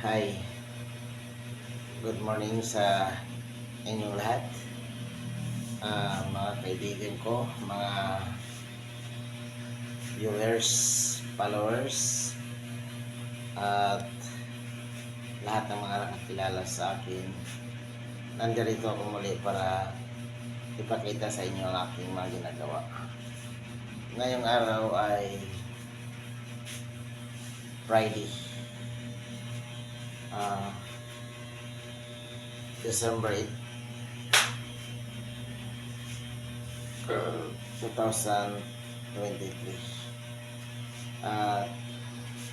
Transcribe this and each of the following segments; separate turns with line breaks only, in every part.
Hi. Good morning sa inyong lahat. Ah, mga kaibigan ko, mga viewers, followers, at lahat ng mga nakakilala sa akin. Nandirito ako muli para ipakita sa inyo ang aking mga ginagawa. Ngayong araw ay Friday. Ah, December 8, uh, 2023. At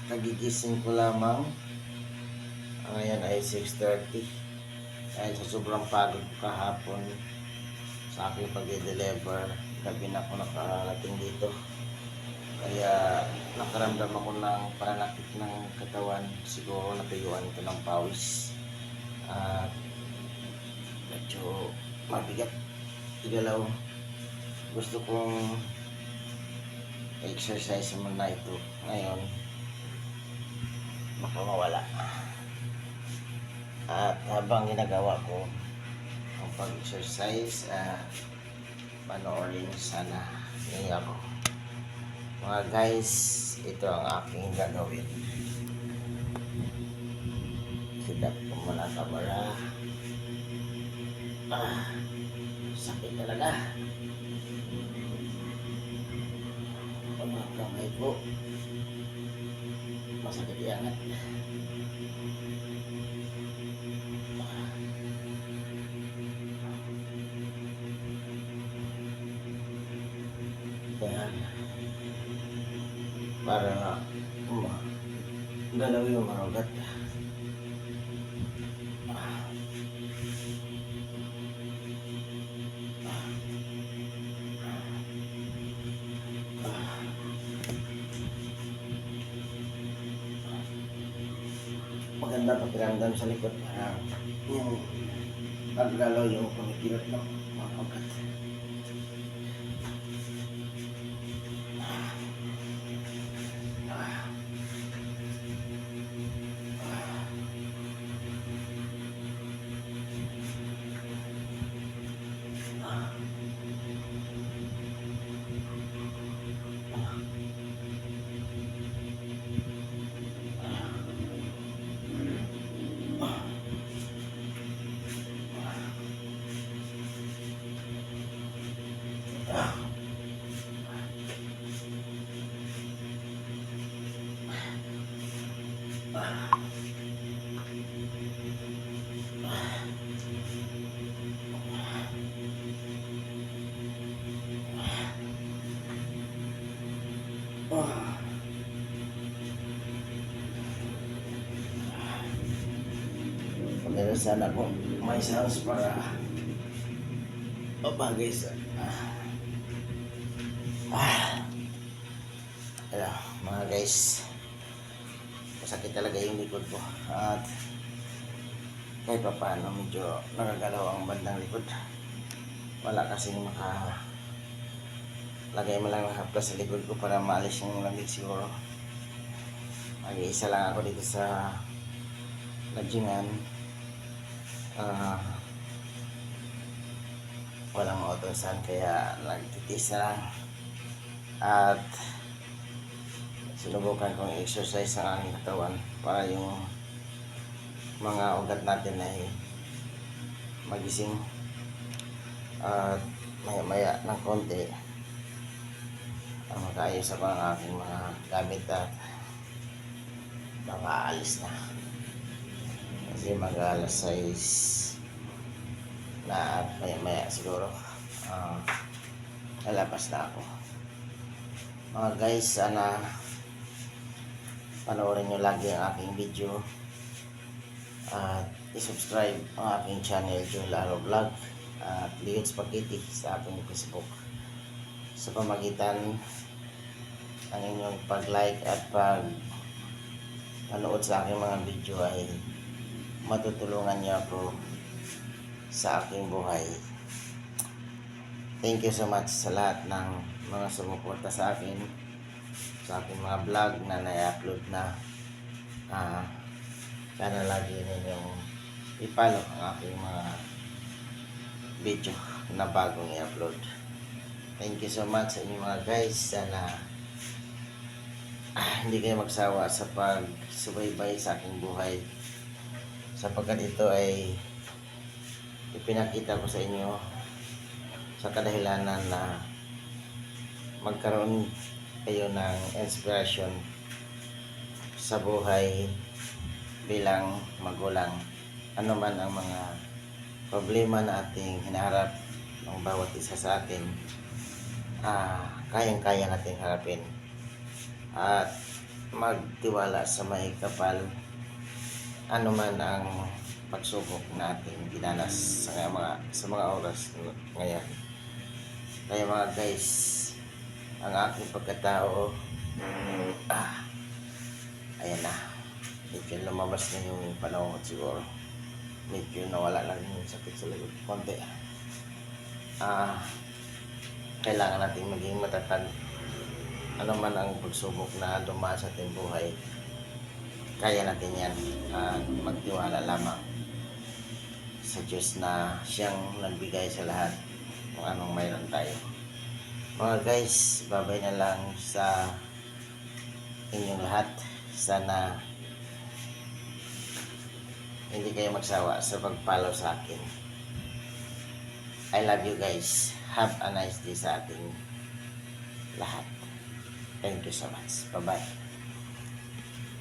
nagigising ko lamang. Ngayon ay 6.30. Dahil sa sobrang pagod ko kahapon sa aking pag-deliver, gabi na ako nakarating dito. Kaya nakaramdam ako ng pananakit ng katawan. Siguro natuyuan ito ng pawis. At medyo mabigat. Igalaw. Gusto kong exercise muna ito. Ngayon, baka mawala. At habang ginagawa ko ang pag-exercise, ah, panoorin sana niyo ako. Mga guys, ito ang aking gagawin. Sidap ko muna kamera. Ah, sakit talaga. Mga kamay ko. Masakit iangat. Yan. Para nga ma galaw yung mga ugat. Ah. Maganda pakiramdam sa likod. Ah, yung paggalaw yung kumikilot ng mga ugat. Meron sana po may sounds para mabagay sa ah. ah. Ayan, mga guys masakit talaga yung likod ko. At kahit pa paano medyo nakagalaw ang bandang likod. Wala kasing maka lagay mo lang ng haplas sa likod ko para maalis yung lamig siguro. Mag-iisa lang ako dito sa lodgingan Ah, walang utosan kaya nagtitis na lang. At sinubukan kong exercise ang aking katawan para yung mga ugat natin ay magising at maya maya ng konti ang makaayos sa mga aking mga gamit at makaalis na. Kasi mag alas 6 na at maya maya siguro ah, lalabas na ako. Mga guys sana panoorin nyo lagi ang aking video. At isubscribe ang aking channel Joe Laro Vlog. At Leon Spaghetti sa aking Facebook. Sa pamagitan ng inyong pag-like at pag manood sa aking mga video ay matutulungan niyo ako sa aking buhay. Thank you so much sa lahat ng mga sumuporta sa akin sa aking mga vlog na na-upload na. Ah, Sana lagi ninyong ipalo ang aking mga video na bagong i-upload. Thank you so much sa inyo mga guys. Sana ah, hindi kayo magsawa sa pagsubaybay sa aking buhay. Sapagkat ito ay ipinakita ko sa inyo sa kadahilanan na magkaroon kayo ng inspiration sa buhay bilang magulang. Ano man ang mga problema na ating hinaharap ng bawat isa sa atin, ah, kayang-kaya nating harapin. At magtiwala sa may kapal ano man ang pagsubok na ating dinanas sa mga, sa mga oras ngayon. Kaya mga guys, ang aking pagkatao, ah, ayan na. Medyo lumabas na yung panahon siguro. Medyo nawala lang yung sakit sa likod. Konti. Ah, kailangan natin maging matatag. Ano man ang pagsubok na dumaan sa ating buhay, kaya natin yan. At magtiwala lamang sa Diyos na siyang nagbigay sa lahat kung anong mayroon tayo. Mga guys, babay na lang sa inyong lahat. Sana hindi kayo magsawa sa pag-follow sa akin. I love you guys. Have a nice day sa ating lahat. Thank you so much. Bye-bye.